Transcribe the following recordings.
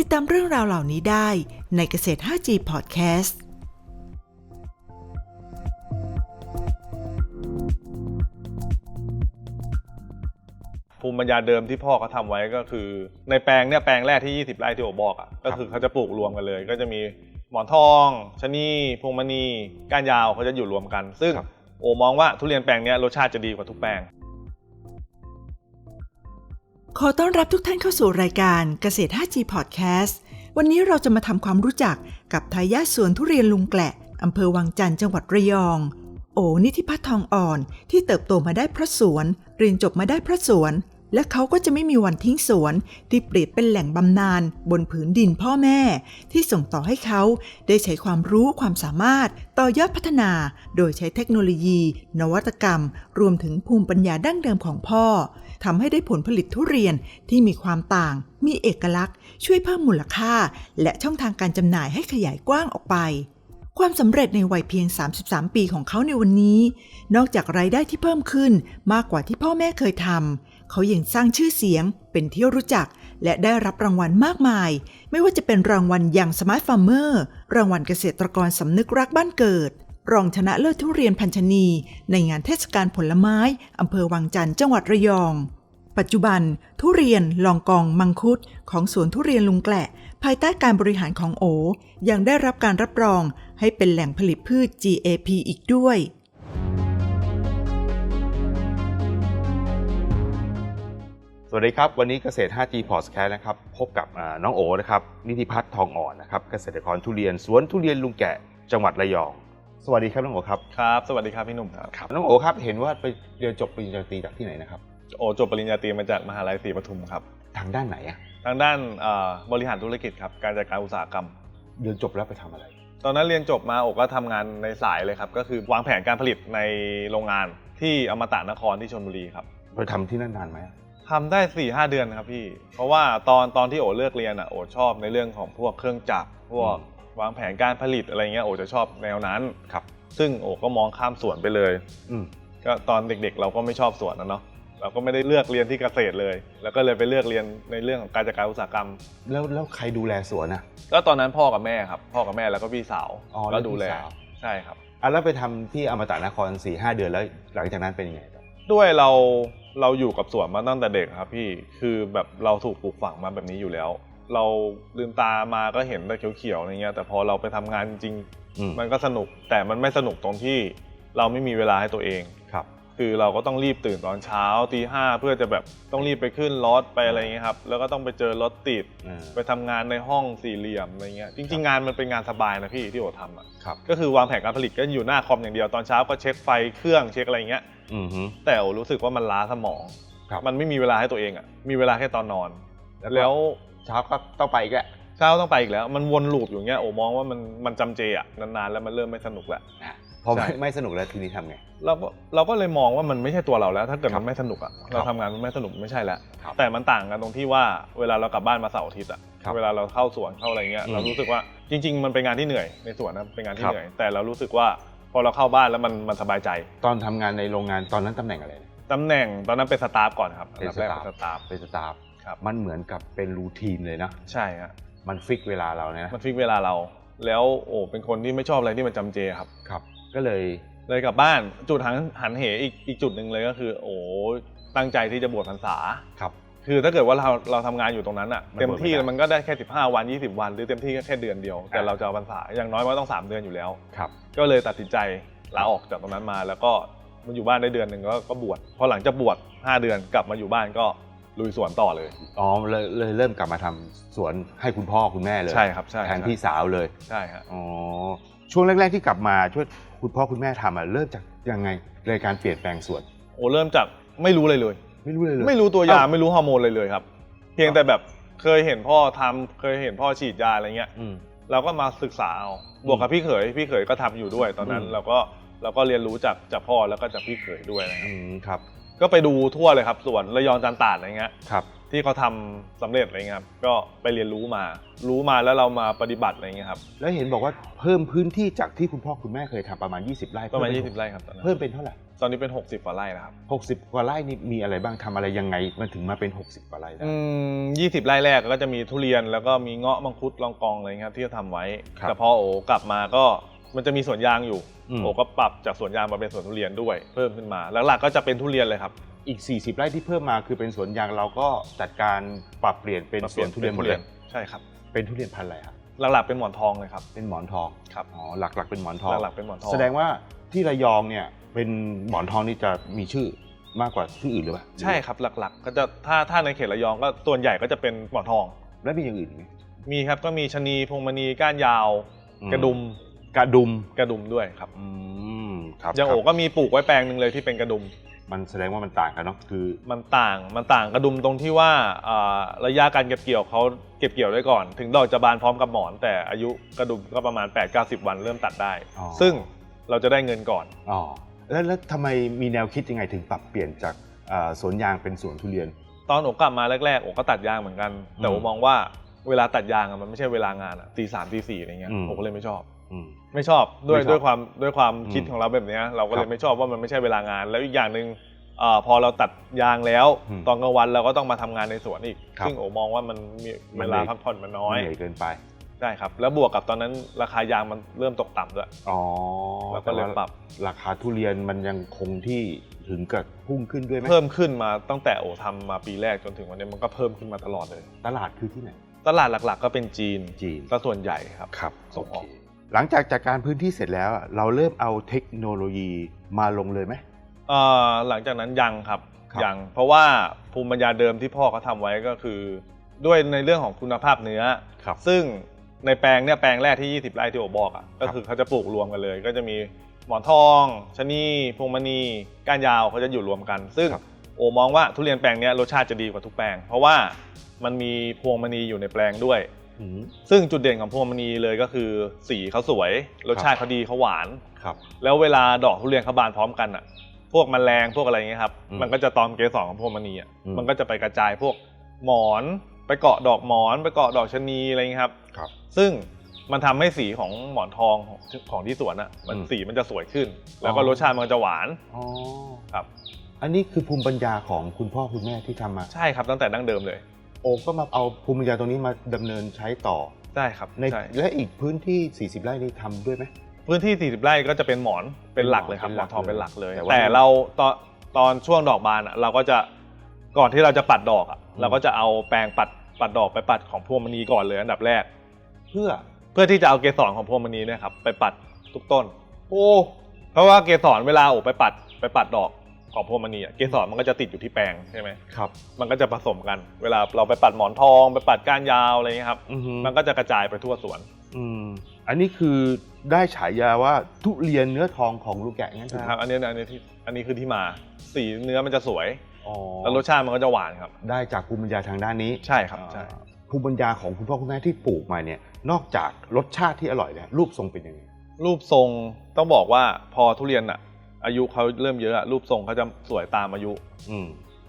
ติดตามเรื่องราวเหล่านี้ได้ในเกษตร 5G Podcast ภูมิปัญญาเดิมที่พ่อเขาทำไว้ก็คือ ในแปลงเนี่ยแปลงแรกที่ 20 ไร่ที่โอบอกอะก็คือเขาจะปลูกรวมกันเลย ก็จะมีหมอนทองชะนีพวงมณีก้านยาวเขาจะอยู่รวมกัน ซึ่งครับโอมองว่าทุเรียนแปลงเนี้ยรสชาติจะดีกว่าทุกแปลง ขอต้อนรับทุกท่านเข้าสู่รายการเกษตร 5G Podcast วันนี้เราจะมาทำความรู้จักกับทายาทสวนทุเรียนลุงแกละอำเภอวังจันทร์จังหวัดระยอง โอนิธิพัฒน์ทองอ่อนที่เติบโตมาได้เพราะสวน เรียนจบมาได้เพราะสวน และเขาก็จะไม่มีวันทิ้งสวน ที่เปรียบเป็นแหล่งบำนาญบนผืนดินพ่อแม่ ที่ส่งต่อให้เขาได้ใช้ความรู้ความสามารถ ต่อยอดพัฒนา โดยใช้เทคโนโลยี นวัตกรรม รวมถึงภูมิปัญญาดั้งเดิมของพ่อทำให้ได้ผลผลิตทุเรียนที่มีความต่าง มีเอกลักษณ์ ช่วยเพิ่มมูลค่า และช่องทางการจำหน่ายให้ขยายกว้างออกไปความสำเร็จในวัยเพียง 33 ปีของเขาในวันนี้ นอกจากรายได้ที่เพิ่มขึ้นมากกว่าที่พ่อแม่เคยทำ เขายังสร้างชื่อเสียง เป็นที่รู้จัก และได้รับรางวัลมากมาย ไม่ว่าจะเป็นรางวัลอย่างสมาร์ทฟาร์มเมอร์รางวัลเกษตรกรสำนึกรักบ้านเกิด รองชนะเลิศทุเรียนพันชนี ในงานเทศกาลผลไม้อำเภอวังจันทร์จังหวัดระยอง ปัจจุบัน ทุเรียนลองกองมังคุด ของสวนทุเรียนลุงแกละ ภายใต้การบริหารของโอยังได้รับการรับรองให้เป็นแหล่งผลิตพืช GAP อีกด้วย วัสดีครับ วันนี้เกษตร 5G Podcast นะครับพบกับอ่าน้องโอนะครับนิติพัฒน์ทองอ่อนนะครับเกษตรกรทุเรียนสวนทุเรียนลุงแกะจังหวัดระยอง สวัสดีครับน้องโอครับครับ สวัสดีครับพี่หนุ่มครับน้องโอครับเห็นว่าไปเรียนจบปริญญาตรีจากที่ไหนนะครับโอจบปริญญาตรีมาจากมหาลัยศรีปทุมครับทางด้านไหนอะทางด้านเอ่อบริหารธุรกิจครับการจัดการอุตสาหกรรม เรียนจบแล้วไปทำอะไร ตอนนั้นเรียนจบมาโอก็ทำงานในสายเลยครับก็คือวางแผนการผลิตในโรงงานที่อมตะนครที่ชลบุรีครับไปทำที่นั่นนานไหม ทำได้4ี่หเดือนครับพี่ เพราะว่าตอนตอนที่โอเลือกเรียนอะโอชอบในเรื่องของพวกเครื่องจักรพวกวางแผนการผลิตอะไรเงี้ยโอจะชอบแนวนั้น ครับ ซึ่งโอก็มองข้ามสวนไปเลย อืมก็ตอนเด็กๆ เราก็ไม่ชอบสวนนะเนาะเราก็ไม่ได้เลือกเรียนที่เกษตรเลย แล้วก็เลยไปเลือกเรียนในเรื่องของการจัดการอุตสาหกรรม แล้วแล้วใครดูแลสวนอะก็ตอนนั้นพ่อกับแม่ครับ พ่อกับแม่แล้วก็พี่สาวอ๋อก็แล้วดูแลพี่สาวใช่ครับ อะแล้วไปทำที่อมตะนคร4ี่ห้าเดือนแล้วหลังจากนั้นเป็นยังไงต่อด้วยเรา เราอยู่กับสวนมาตั้งแต่เด็กครับพี่คือแบบเราถูกปลูกฝังมาแบบนี้อยู่แล้ว เราลืมตามาก็เห็นแต่เขียวๆอะไรเงี้ยแต่พอเราไปทำงานจริง อืมๆมันก็สนุกแต่มันไม่สนุกตรงที่เราไม่มีเวลาให้ตัวเอง ครับ คือเราก็ต้องรีบตื่นตอนเช้าตีห้าเพื่อจะแบบต้องรีบไปขึ้นรถไปอะไรเงี้ยครับแล้วก็ต้องไปเจอรถติดอ่า ไปทำงานในห้องสี่เหลี่ยมอะไรเงี้ยจริง ๆ งานมันเป็นงานสบายนะพี่ที่โอทำอะครับ ก็คือวางแผนการผลิตก็อยู่หน้าคอมอย่างเดียวตอนเช้าก็เช็คไฟเครื่องเช็คอะไรเงี้ย อือฮึ แต่โอรู้สึกว่ามันล้าสมอง ครับ มันไม่มีเวลาให้ตัวเองอะมีเวลาแค่ตอนนอนแล้วแล้วเช้าก็ต้องไปอีกแหละเช้าต้องไปอีกแล้ว มันวนลูปอยู่เงี้ยโอมองว่ามันมันจำเจอะนานๆแล้วมันเริ่มไม่สนุกแล้วอะ พอไม่ใช่ ไม่สนุกแล้วทีนี้ทำไง เราก็เราก็เลยมองว่ามันไม่ใช่ตัวเราแล้ว ถ้าเกิดครัมับนไม่สนุกอะครับเราทำงานมันไม่สนุกไม่ใช่แล้วครับแต่มันต่างกันตรงที่ว่าเวลาเรากลับบ้านมาเสาร์อาทิตย์อะครับเวลาเราเข้าสวนเข้าอะไรเงี้ยอืมเรารู้สึกว่าจริง ๆ มันเป็นงานที่เหนื่อยในสวนนะเป็นงานที่ครับ เหนื่อย แต่เรารู้สึกว่าพอเราเข้าบ้านแล้วมันมันสบายใจตอนทำงานในโรงงานตอนนั้นตำแหน่งอะไรนะตำแหน่งตอนนั้นเป็นสตาฟก่อนครับเป็นอันดับแรกสตาฟ เป็นสตาฟ เป็นสตาฟครับ มันเหมือนกับเป็นรูทีนเลยนะ ใช่ฮะมันฟิกเวลาเราเนี่ยนะมันฟิกเวลาเรา แล้วโอ้เป็นคนที่ไม่ชอบอะไรที่มันจำเจครับ ครับ ก็เลยเลยกลับบ้านจุดหันหันเหอีกอีกจุดหนึ่งเลยก็คือ โอ้ตั้งใจที่จะบวชพรรษาครับ คือถ้าเกิดว่าเราเราทำงานอยู่ตรงนั้นอะมันเต็มที่บวชไม่ได้ มันก็ได้แค่ 15 วัน 20 วัน หรือเต็มที่ก็แค่เดือนเดียว แต่อ่าเราจะเอาพรรษาอย่างน้อยมันต้อง 3 เดือนอยู่แล้ว ครับ ก็เลยตัดสินใจลาออกจากตรงนั้นมา แล้วก็มาอยู่บ้านได้เดือนหนึ่งก็ก็บวชพอหลังจากบวช5 เดือนกลับมาอยู่บ้านก็ลุยสวนต่อเลย อ๋อเลยเลยเริ่มกลับมาทำสวนให้คุณพ่อคุณแม่เลยใช่ครับใช่แทนพี่สาวเลยใช่ฮะอ๋อช่วงแรก ๆที่กลับมาช่วย คุณพ่อคุณแม่ทำอะเริ่มจากยังไงเลยการเปลี่ยนแปลงสวน โอ้เริ่มจากไม่รู้เลยเลย ไม่รู้เลยเลย ไม่รู้ตัวยาเอ้าไม่รู้ฮอร์โมนเลยเลยครับ เพียงแต่แบบเคยเห็นพ่อทำเคยเห็นพ่อฉีดยาอะไรเงี้ย อืม เราก็มาศึกษาเอาบวกกับพี่เขยพี่เขยก็ทำอยู่ด้วย ตอนนั้นอืม เราก็เราก็เรียนรู้จากจากพ่อแล้วก็จากพี่เขยด้วยนะครับอืมครับก็ไปดูทั่วเลยครับส่วนระยองจันตาดอะไรเงี้ยครับ ที่เขาทำสำเร็จอะไรเงี้ยครับก็ไปเรียนรู้มา รู้มาแล้วเรามาปฏิบัติอะไรเงี้ยครับแล้วเห็นบอกว่าเพิ่มพื้นที่จากที่คุณพ่อคุณแม่เคยทำประมาณ 20 ไร่ประมาณ เพิ่20 ไร่ครับตอนนั้นเพิ่มเป็นเท่าไหร่ ตอนนี้เป็น 60กว่าไร่แล้วครับ60 กว่าไร่นี่มีอะไรบ้างทำอะไรยังไงมันถึงมาเป็น 60 กว่าไร่ได้ อืมยี่สิบไร่แรกก็จะมีทุเรียนแล้วก็มีเงาะมังคุดลองกองอะไรเงี้ยครับที่ทำไว้ครับแต่พอโอกลับมาก็มันจะมีสวนยางอยู่อืม โอก็ปรับจากสวนยางมาเป็นสวนทุเรียนด้วยเพิ่มขึ้นมาหลักๆก็จะเป็นทุเรียนเลยครับ อีก 40 ไร่ที่เพิ่มมาคือเป็นสวนยางเราก็จัดการปรับเปลี่ยนเป็นสวนทุเรียนหมดเลยใช่ครับ เป็นทุเรียนพันธุ์อะไรครับหลักๆเป็นหมอนทองเลยครับเป็นหมอนทองครับอ๋อหลักๆเป็นหมอนทองหลักๆเป็นหมอนทองแสดงว่าที่ระยองเนี่ยเป็นหมอนทองนี่จะมีชื่อมากกว่าที่อื่นหรือเปล่าใช่ครับหลักๆ ก็จะถ้าถ้าในเขตระยองก็ส่วนใหญ่ก็จะเป็นหมอนทอง แล้วมีอย่างอื่นอีกไหมมีครับก็มีชะนีพวงมณีก้านยาวอืมกระดุมกระดุมกระดุมด้วยครับอืมครับอย่างคโอรับก็มีปลูกไว้แปลงหนึ่งเลยที่เป็นกระดุม มันแสดงว่ามันต่างกันเนาะคือมันต่างมันต่างกระดุมตรงที่ว่าอ่าระยะการเก็บเกี่ยวเขาเก็บเกี่ยวได้ก่อน ถึงดอกจะบานพร้อมกับหมอน แต่อายุกระดุมก็ประมาณ 8-90 วันเริ่มตัดได้ อ๋อซึ่งเราจะได้เงินก่อน อ๋อแล้วแล้วทำไมมีแนวคิดยังไงถึงปรับเปลี่ยนจากอ่าสวนยางเป็นสวนทุเรียน ตอนโอกลับมาแรกๆโอก็ตัดยางเหมือนกัน แต่อืมโอมองว่าเวลาตัดยางอะมันไม่ใช่เวลางานอะตีสามตีสี่อะไรเงี้ยอืม โอก็เลยไม่ชอบอืม ไม่ชอบด้วยไม่ชอบด้วยความด้วยความอืมคิดของเราแบบเนี้ยเราก็เลครัยบไม่ชอบว่ามันไม่ใช่เวลางาน แล้วอีกอย่างหนึ่งเอ่อพอเราตัดยางแล้ว อืมตอนกลางวันเราก็ต้องมาทำงานในสวนอีก ครับซึ่งโอมองว่ามันมีมัเวนลาพักผ่อนมันน้อยเหนื่อยเกินไปใช่ครับ แล้วบวกกับตอนนั้นราคายางมันเริ่มตกต่ำด้วยอ๋อเราก็เลยแต่ว่าปรับราคาทุเรียนมันยังคงที่ถึงกับพุ่งขึ้นด้วยไหมเพิ่มขึ้นมาตั้งแต่โอทำมาปีแรกจนถึงวันนี้มันก็เพิ่มขึ้นมาตลอดเลย ตลาดคือที่ไหน ตลาดหลักๆ ก็เป็นจีนจีนก็ส่วนใหญ่ครับ ครับส่งออก โเค หลังจากจัดการพื้นที่เสร็จแล้วอะเราเริ่มเอาเทคโนโลยีมาลงเลยไหม เอ่อหลังจากนั้นยังครับครับ ยังเพราะว่าภูมิปัญญาเดิมที่พ่อเขาทำไว้ก็คือ ด้วยในเรื่องของคุณภาพเนื้อ ครับ ซึ่งในแปลงเนี่ยแปลงแรกที่ 20 ไร่ที่โอบอกอะก็คือเขาจะปลูกรวมกันเลย ก็จะมีหมอนทองชะนีพวงมณีก้านยาวเขาจะอยู่รวมกัน ซึ่งครับ โอมองว่าทุเรียนแปลงเนี้ยรสชาติจะดีกว่าทุกแปลง เพราะว่ามันมีพวงมณีอยู่ในแปลงด้วยอืม ซึ่งจุดเด่นของพวงมณีเลยก็คือสีเขาสวยรสชาติเขาดีเขาหวานครับ แล้วเวลาดอกทุเรียนเขาบานพร้อมกันอะ พวกแมลงพวกอะไรอย่างเงี้ยครับอืมมันก็จะตอมเกสรของพวงมณีอะอืมมันก็จะไปกระจายพวกหมอนไปเกาะดอกหมอนไปเกาะดอกชะนีอะไรอย่างเงี้ยครับครับ ซึ่งมันทำให้สีของหมอนทองของของที่สวนอะมันอืมสีมันจะสวยขึ้น แล้วก็อ๋อรสชาติมันจะหวานอ๋อครับ อันนี้คือภูมิปัญญาของคุณพ่อคุณแม่ที่ทำมาใช่ครับตั้งแต่ดั้งเดิมเลย โอก็มาเอาภูมิปัญญาตรงนี้มาดำเนินใช้ต่อได้ครับในใช่และอีกพื้นที่ 40 ไร่นี่ทำด้วยไหม พื้นที่ 40 ไร่ก็จะเป็นหมอนเป็นหลักเลยครับเป็นหหมลัอกนทองเป็นหลักเลย แต่ว่าแต่เราตอนตอนช่วงดอกบานอะเราก็จะก่อนที่เราจะปัดดอกอะอืม เราก็จะเอาแปรงปัดปัดดอกไปปัดของพวงมณีก่อนเลยอันดับแรก เพื่อ เพื่อที่จะเอาเกสรของพวงมณีเนะครับไปปัดทุกต้น โอ้ เพราะว่าเกสรเวลาโอบไปปัดไปปัดดอก ของพวงมณีอะเกสรมันก็จะติดอยู่ที่แปรงใช่ไหมครับมันก็จะผสมกัน เวลาเราไปปัดหมอนทอง ไปปัดก้านยาวอะไรเงี้ยครับ อือฮึมันก็จะกระจายไปทั่วสวนอืมอันนี้คือได้ฉายาว่าทุเรียนเนื้อทองของลูกแกะงั้นถูกไหมนะครับ อันนี้อันนี้ที่อันนี้คือที่มา สีเนื้อมันจะสวย อ๋อแล้วรสชาติมันก็จะหวานครับ ได้จากภูมิปัญญาทางด้านนี้ใช่ครับใช่ อ่าภูมิปัญญาของคุณพ่อคุณแม่ที่ปลูกมาเนี่ย นอกจากรสชาติที่อร่อยแล้วรูปทรงเป็นยังไงรูปทรงต้องบอกว่าพอทุเรียนอะ อายุเขาเริ่มเยอะอะรูปทรงเขาจะสวยตามอายุ อืม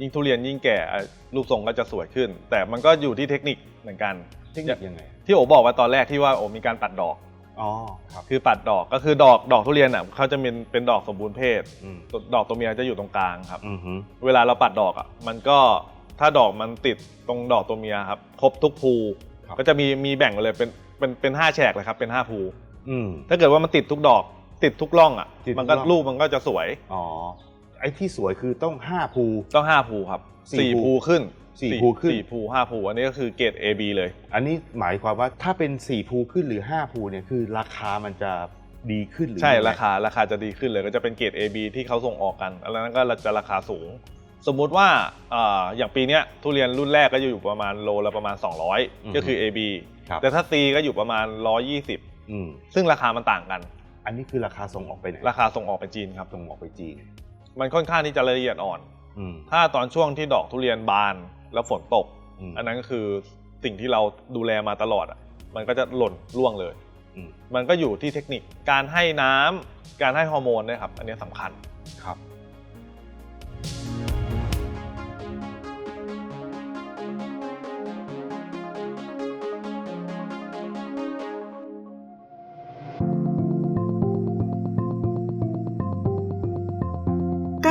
ยิ่งทุเรียนยิ่งแก่อะรูปทรงก็จะสวยขึ้น แต่มันก็อยู่ที่เทคนิคเหมือนกัน เทคนิคยังไง ที่โอบอกว่าตอนแรกที่ว่าโอมีการปัดดอก อ๋อ ครับ คือปัดดอกก็คือดอกดอกทุเรียนอะเขาจะเป็นเป็นดอกสมบูรณ์เพศ อืม ดอกตัวเมียจะอยู่ตรงกลางครับ อือฮึเวลาเราปัดดอกอะมันก็ถ้าดอกมันติดตรงดอกตัวเมียครับ ครบทุกภู ครับก็จะมีมีแบ่งกันเลยเป็นเป็นเป็นห้าแฉกเลยครับเป็นห้าภู อืม ถ้าเกิดว่ามันติดทุกดอก ติดทุกร่องอะ ติดทุกมันก็ร่องลูกมันก็จะสวย อ๋อ ไอ้ที่สวยคือต้องห้าภู ต้องห้าภูครับสี่สี่ภูภูขึ้นสี่ภูขึ้น สี่ภูห้าภูอันนี้ก็คือเกรด A B เลย อันนี้หมายความว่าถ้าเป็นสี่ภูขึ้นหรือห้าภูเนี่ยคือราคามันจะดีขึ้นหรือใช่ยังไงราคาราคาจะดีขึ้นเลยก็จะเป็นเกรด A B ที่เขาส่งออกกันอันนั้นก็จะราคาสูง สมมุติว่าอ่าอย่างปีเนี้ยทุเรียนรุ่นแรกก็จะอยู่ประมาณโลละประมาณ 200 ก็คือ A B ครับแต่ถ้า C ก็อยู่ประมาณ 120 อืมซึ่งราคามันต่างกัน อันนี้คือราคาส่งออกไปไหนราคาส่งออกไปจีนครับ ส่งออกไปจีน มันค่อนข้างที่จะละเอียดอ่อน อืม ถ้าตอนช่วงที่ดอกทุเรียนบานแล้วฝนตก อืม อันนั้นก็คือสิ่งที่เราดูแลมาตลอดอะมันก็จะหล่นร่วงเลย อืมมันก็อยู่ที่เทคนิคการให้น้ำการให้ฮอร์โมนเนะครับ อันนี้สำคัญ ครับ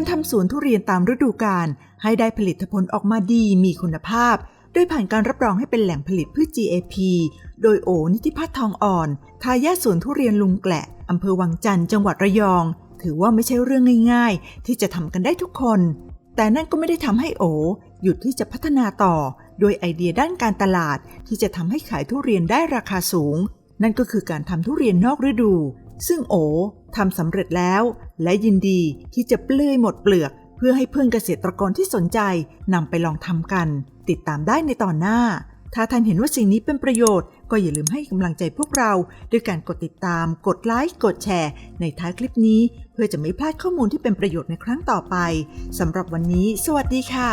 การทำสวนทุเรียนตามฤดูกาลให้ได้ผลิตผลออกมาดีมีคุณภาพ โดยผ่านการรับรองให้เป็นแหล่งผลิตพืช GAP โดยโอนิติพัฒน์ทองอ่อน ทายาทสวนทุเรียนลุงแกละอำเภอวังจันทร์จังหวัดระยอง ถือว่าไม่ใช่เรื่องง่ายๆ ที่จะทำกันได้ทุกคน แต่นั่นก็ไม่ได้ทำให้โอ หยุดที่จะพัฒนาต่อ โดยไอเดียด้านการตลาดที่จะทำให้ขายทุเรียนได้ราคาสูง นั่นก็คือการทำทุเรียนนอกฤดู ซึ่งโอทำสำเร็จแล้ว และยินดีที่จะเปลื้อยหมดเปลือกเพื่อให้เพื่อนเกษตรกรที่สนใจนำไปลองทำกัน ติดตามได้ในตอนหน้า ถ้าท่านเห็นว่าสิ่งนี้เป็นประโยชน์ ก็อย่าลืมให้กำลังใจพวกเรา ด้วยการกดติดตาม กดไลค์ กดแชร์ ในท้ายคลิปนี้ เพื่อจะไม่พลาดข้อมูลที่เป็นประโยชน์ในครั้งต่อไปสำหรับวันนี้ สวัสดีค่ะ